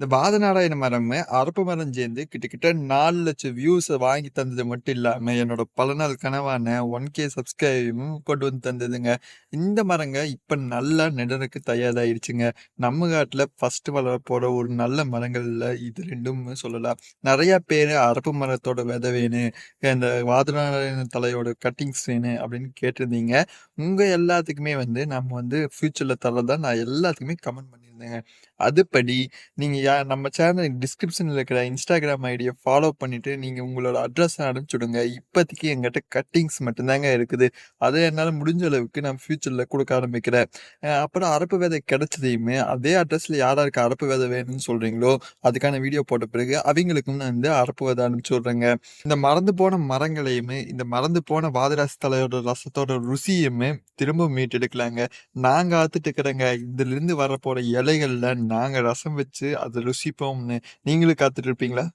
இந்த பாதநாராயண மரம், அரப்பு மரம் சேர்ந்து கிட்டத்தட்ட 4,00,000 வியூஸ வாங்கி தந்தது மட்டும் இல்லாமல் என்னோட பல நாள் கனவான ஒன் கே சப்ஸ்கிரைபும் கொண்டு வந்து தந்ததுங்க. இந்த மரங்க இப்போ நல்லா நிழலுக்கு தயாராகிடுச்சுங்க நம்ம காட்டில் ஃபஸ்ட்டு வளர போகிற ஒரு நல்ல மரங்களில் இது ரெண்டும் சொல்லலாம். நிறையா பேர் அரப்பு மரத்தோட விதை வேணும், இந்த வாதநாராயண தலையோட கட்டிங்ஸ் வேணும் அப்படின்னு கேட்டிருந்தீங்க. உங்கள் எல்லாத்துக்குமே வந்து நம்ம வந்து ஃப்யூச்சரில் தரதான் நான் எல்லாத்துக்குமே கமெண்ட் இருந்தேங்க அதுபடி நீங்க யா நம்ம சேனல் டிஸ்கிரிப்ஷனில் இருக்கிற இன்ஸ்டாகிராம் ஐடியை ஃபாலோ பண்ணிட்டு, நீங்க உங்களோட அட்ரஸ் அனுப்பிச்சு விடுங்க. இப்போதைக்கு எங்கிட்ட கட்டிங்ஸ் மட்டும் தாங்க இருக்குது. அதை என்னால முடிஞ்ச அளவுக்கு நான் ஃப்யூச்சரில் கொடுக்க ஆரம்பிக்கிறேன். அப்புறம் அரப்பு விதை கிடைச்சதையுமே, அதே அட்ரஸ்ல யார் யாருக்கு அரப்பு விதை வேணும்னு சொல்றீங்களோ, அதுக்கான வீடியோ போட்ட பிறகு அவங்களுக்கும் நான் வந்து அரப்பு விதை அனுப்பிச்சு விட்றேங்க இந்த மறந்து போன மரங்களையுமே, இந்த மறந்து போன பாதரச தலையோட ரசத்தோட ருசியுமே திரும்ப மீட்டெடுக்கலாங்க. நான் காத்துட்டு இருக்கிறேங்க. இதிலிருந்து வரப்போற இலைகள்ல நாங்க ரசம் வச்சு அத ருசிப்போம்னு. நீங்களும் காத்துட்டு இருப்பீங்களா?